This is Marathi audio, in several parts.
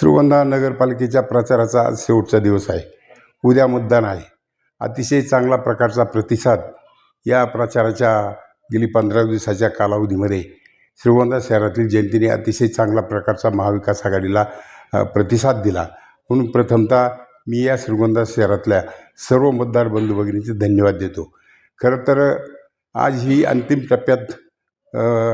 श्रीगोंदा नगरपालिकेच्या प्रचाराचा आज शेवटचा दिवस आहे. उद्या मतदान आहे. अतिशय चांगला प्रकारचा प्रतिसाद या प्रचाराच्या गेली पंधरा दिवसाच्या कालावधीमध्ये श्रीगोंदा शहरातील जनतेने अतिशय चांगला प्रकारचा महाविकास आघाडीला प्रतिसाद दिला. म्हणून प्रथमतः मी या श्रीगोंदा शहरातल्या सर्व मतदार बंधू भगिनींचे धन्यवाद देतो. खरं तर आज ही अंतिम टप्प्यात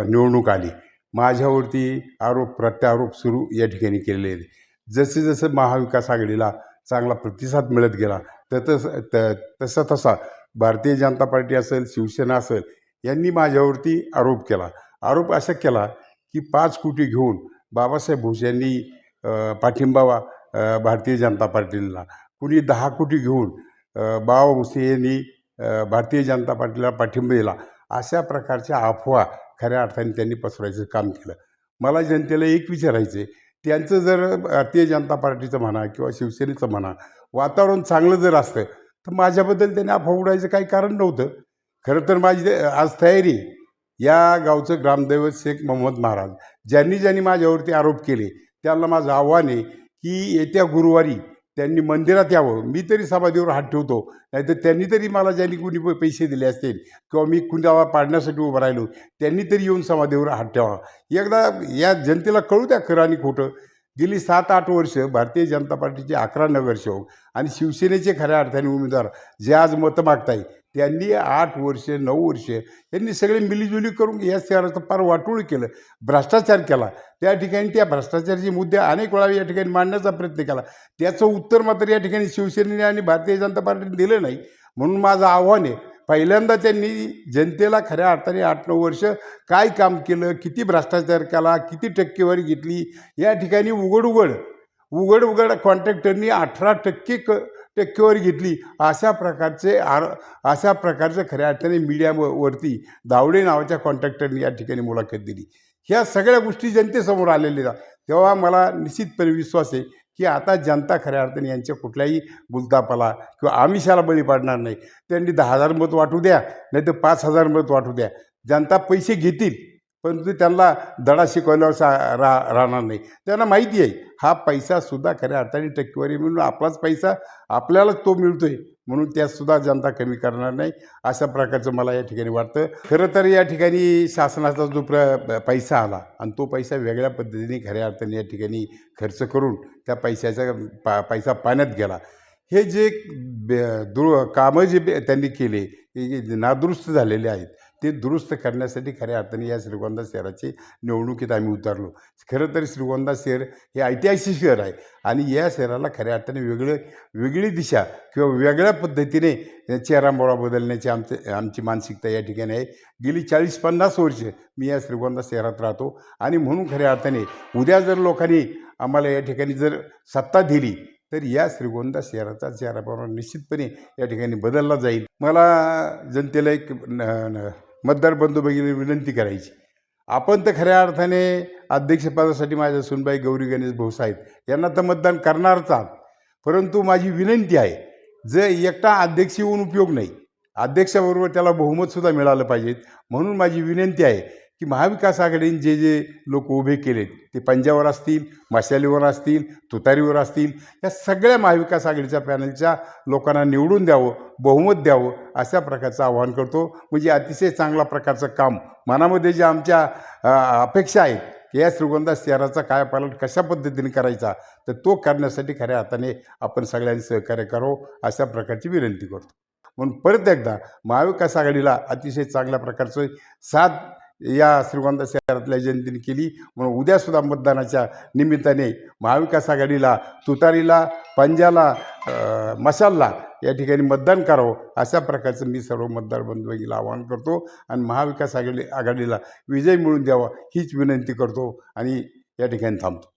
निवडणूक आली. माझ्यावरती आरोप प्रत्यारोप सुरू या ठिकाणी केलेले आहेत. जसे जसं महाविकास आघाडीला चांगला प्रतिसाद मिळत गेला ततस तस त तसा तसा भारतीय जनता पार्टी असेल शिवसेना असेल यांनी माझ्यावरती आरोप केला. आरोप असा केला की पाच कोटी घेऊन बाबासाहेब भोस यांनी पाठिंबावा भारतीय जनता पार्टीला कुणी दहा कोटी घेऊन बाबा भोसे यांनी भारतीय जनता पार्टीला पाठिंबा दिला. अशा प्रकारच्या अफवा खऱ्या अर्थाने त्यांनी पसरायचं काम केलं. मला जनतेला एक विचारायचं आहे त्यांचं जर भारतीय जनता पार्टीचं म्हणा किंवा शिवसेनेचं म्हणा वातावरण चांगलं जर असतं तर माझ्याबद्दल त्यांनी अफवा उडायचं काही कारण नव्हतं. खरं तर माझी आज तयारी या गावचं ग्रामदैवत शेख मोहम्मद महाराज ज्यांनी ज्यांनी माझ्यावरती आरोप केले त्यांना माझं आव्हान आहे की येत्या गुरुवारी त्यांनी मंदिरात यावं. मी तरी समाधीवर हात ठेवतो. नाहीतर त्यांनी तरी मला ज्यांनी कुणी पैसे दिले असतील किंवा मी कुणाला पाडण्यासाठी उभं राहिलो त्यांनी तरी येऊन समाधीवर हात ठेवा. एकदा या जनतेला कळू द्या खरं आणि खोटं. गेली सात आठ वर्ष भारतीय जनता पार्टीचे अकरा नगरसेवक आणि शिवसेनेचे खऱ्या अर्थाने उमेदवार जे आज मतं मागताय त्यांनी आठ वर्ष नऊ वर्ष यांनी सगळे मिलीजुली करून या शहराचं फार वाटोळ केलं भ्रष्टाचार केला. त्या ठिकाणी त्या भ्रष्टाचाराचे मुद्दे अनेक वेळा या ठिकाणी मांडण्याचा प्रयत्न केला. त्याचं उत्तर मात्र या ठिकाणी शिवसेनेने आणि भारतीय जनता पार्टीने दिलं नाही. म्हणून माझं आव्हान आहे पहिल्यांदा त्यांनी जनतेला खऱ्या अर्थाने आठ नऊ वर्ष काय काम केलं किती भ्रष्टाचार केला किती टक्केवारी घेतली या ठिकाणी उघड उघड उघड उघड कॉन्ट्रॅक्टरनी अठरा टक्के क टक्केवारी घेतली. अशा प्रकारचे आर अशा प्रकारचं खऱ्या अर्थाने मीडियावरती दावडे नावाच्या कॉन्ट्रॅक्टरने या ठिकाणी मुलाखत दिली. ह्या सगळ्या गोष्टी जनतेसमोर आलेल्या तेव्हा मला निश्चितपणे विश्वास आहे की आता जनता खऱ्या अर्थाने यांच्या कुठल्याही गुलतापाला किंवा आमिषाला बळी पाडणार नाही. त्यांनी दहा हजार मत वाटू द्या नाही तर पाच हजार मत वाटू द्या. जनता पैसे घेतील. परंतु त्यांना धडा शिकवल्यावर सा रा राहणार नाही. त्यांना माहिती आहे हा पैसासुद्धा खऱ्या अर्थाने टक्केवारी म्हणून आपलाच पैसा आपल्यालाच तो मिळतोय. म्हणून त्यातसुद्धा जनता कमी करणार नाही अशा प्रकारचं मला या ठिकाणी वाटतं. खरं तर या ठिकाणी शासनाचा जो प्र पैसा आला आणि तो पैसा वेगळ्या पद्धतीने खऱ्या अर्थाने या ठिकाणी खर्च करून त्या पैशाचा पा पैसा पाण्यात गेला. हे जे दुर कामं जे बे- त्यांनी केले हे जे नादुरुस्त झालेले आहेत ते दुरुस्त करण्यासाठी खऱ्या अर्थाने या श्रीगोंदा शहराची निवडणुकीत आम्ही उतरलो. खरं तर श्रीगोंदा शहर हे ऐतिहासिक शहर आहे आणि या शहराला खऱ्या अर्थाने वेगळं वेगळी दिशा किंवा वेगळ्या पद्धतीने चेहरामोळा बदलण्याची आमचे आमची मानसिकता या ठिकाणी आहे. गेली चाळीस पन्नास वर्ष मी या श्रीगोंदा शहरात राहतो आणि म्हणून खऱ्या अर्थाने उद्या जर लोकांनी आम्हाला या ठिकाणी जर सत्ता दिली तर या श्रीगोंदा शहराचा चेहराप्रमाणे निश्चितपणे या ठिकाणी बदलला जाईल. मला जनतेला एक न- न- मतदार बंधू भगिनी विनंती करायची. आपण तर खऱ्या अर्थाने अध्यक्षपदासाठी माझ्या सुनबाई गौरी गणेश भाऊ साहेब यांना तर मतदान करणारच आहात. परंतु माझी विनंती आहे जे एकटा अध्यक्ष येऊन उपयोग नाही अध्यक्षाबरोबर त्याला बहुमतसुद्धा मिळालं पाहिजे. म्हणून माझी विनंती आहे की महाविकास आघाडीने जे जे लोक उभे केलेत ते पंजावर असतील मशालीवर असतील तुतारीवर असतील या सगळ्या महाविकास आघाडीच्या पॅनलच्या लोकांना निवडून द्यावं बहुमत द्यावं अशा प्रकारचं आवाहन करतो. म्हणजे अतिशय चांगला प्रकारचं काम मनामध्ये जे आमच्या अपेक्षा आहेत की या श्रीगोंदा शहराचा कायापालट कशा पद्धतीने करायचा तर तो करण्यासाठी खऱ्या हाताने आपण सगळ्यांनी सहकार्य करावं अशा प्रकारची विनंती करतो. म्हणून परत एकदा महाविकास आघाडीला अतिशय चांगल्या प्रकारचं साथ या श्रीगोंदा शहरातल्या जनतेने केली. म्हणून उद्यासुद्धा मतदानाच्या निमित्ताने महाविकास आघाडीला तुतारीला पंजाला मशालला या ठिकाणी मतदान करावं अशा प्रकारचं मी सर्व मतदार बंधूंना आवाहन करतो आणि महाविकास आघाडी आघाडीला विजय मिळवून द्यावा हीच विनंती करतो आणि या ठिकाणी थांबतो.